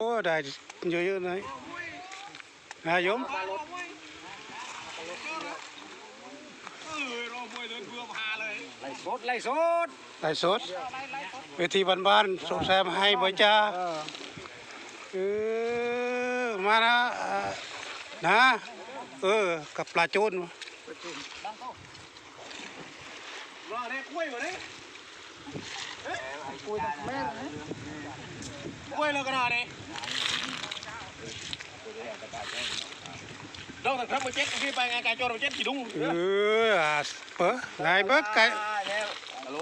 โอ้ได้เยอะๆเลยนายมไล่สดไล่สดไต่สดเวทีบ้านๆส่งแซมให้บ่จ้าเออมานะอ่านะเออกับปลาโจนรอเนี่ยกล้วยมาเนี่ยกล้วยแม่กล้วยเลยก็รอเนี่ยด องแต่ครับมาเจ็ดพี่ไปไงกายโจรมาเจ็ดกี่ดุ้งเอออะเปะไงเบิกไก่ฮัลโหล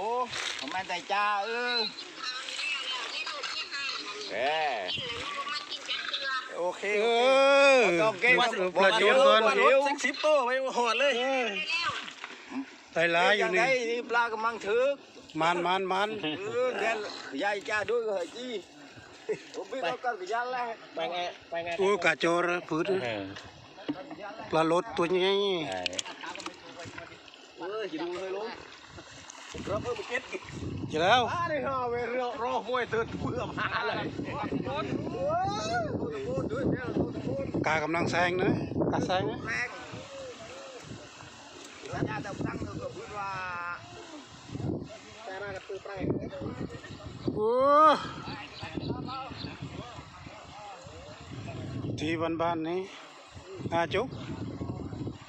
ผมแม่ใจจ้าเออเออโอเคเอโอเคอว่าปลาโจนก่อนเดี๋ยวสักสิบตัวไปหอดเลยไต่ลายอยู่นี่ นี่ปลากำลังถึกมันมันมัน เออเดี๋ยวยายจ้าด้วยก็เหรอจีผมพี่ต้องการกับยายแล้ว ไปไงไปไงโอ้กะโจรพืชปลาลดตัวใหญ่เออจะดูเลยลุงเราเพิ่มไปเจ็ดกิจะแล้วอ่าได้ห่อไปรอรอมวยตื่นเพื่อมาเลยโอ้ยโอ้ยด้วยเนี่ยโอ้ยโอ้ยกากำลังแซงนะกาแซงนะแรงแล้วยาดำตั้งเราก็พูดว่าแต่น่าจะตื่นแรงโอ้ ที่บ้านๆนี่อาจุก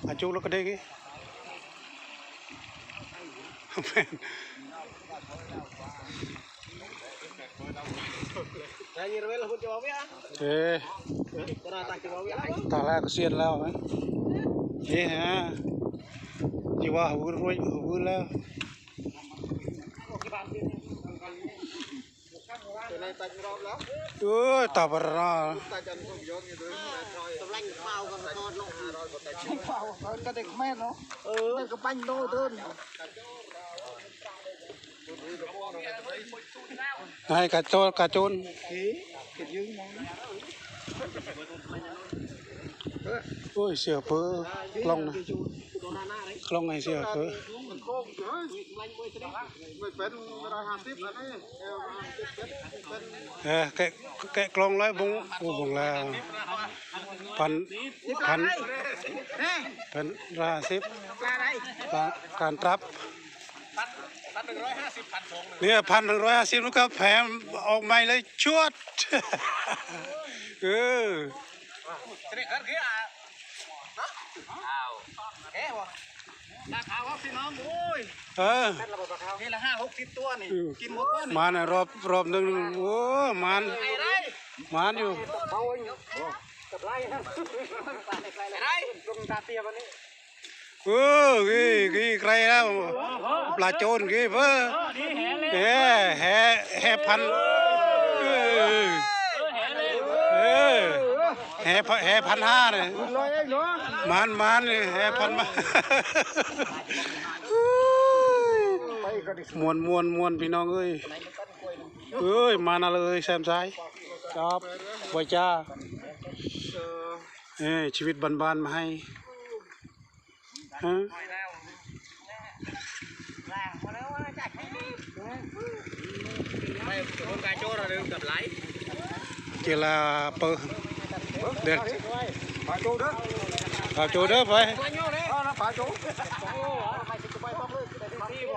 อาจุกแล้วก็ได้กี่แม่นนายยืนเอกว่าเอ๊ะต่าแรกก็เสียนแล้วไหมนี่ฮะจีว่าหูรวยหูแล้ว អូតាបរោតម្លាញ់បោក៏កោតលោកបោអត់ក៏តែខ្មែរណោះអឺកបាញ់ដោទៅហើយកញ្ចូលកញ្ជូនគេគេយើងមក โตเดินให้ยเก็บยืงมองโอ้ยเสียเพ้อคลองนะลยคลองไงเสียเพ้อมันเอป็นเออแกะแกะกลองร้อยบงโอ้บงแล้วพันพันเป็นราสิบปลาอะไรการการรับพันหนึ่งร้อยห้าสิบพันสองเนี่ยพันหนึ่งร้อยห้าสิบแล้วก็แผมออกใหม่เลยชวดเออ เสด็จกันคืออะนะอ้าวเอ๊ะวะราคาว่าพี่น้องโอ้ยเออแค่ระบบราคานี่ละห้าหกสิบตัวนี่กินหมดตัวนี่มาน่ะรอบรอบหนึ่งโอ้มันไอ้ไรมันอยู่เขาเองกับไรฮะไอ้ไรลงตาเตียวันนี้เออกี่กี่ใครแล้วปลาโจนกี่เพ้อแห่แห่แห่พันเออเออ แห่พันแห่พันห้าเนี่ยลอยเองเนาะมันมันเลยแห่พันมาไปก็ดิมวนมวนมวนพี่น้องเอ้ยเอ้ยมาน่ะเลยแซมซ้ายครับบอยจ้าเอ้ยชีวิตบ้านๆมาให้ฮะไม่คนกายโจ้เราเดินกับไหลเจลาเปิด เดือดปาจูเด้อปาจูเด้อไปปล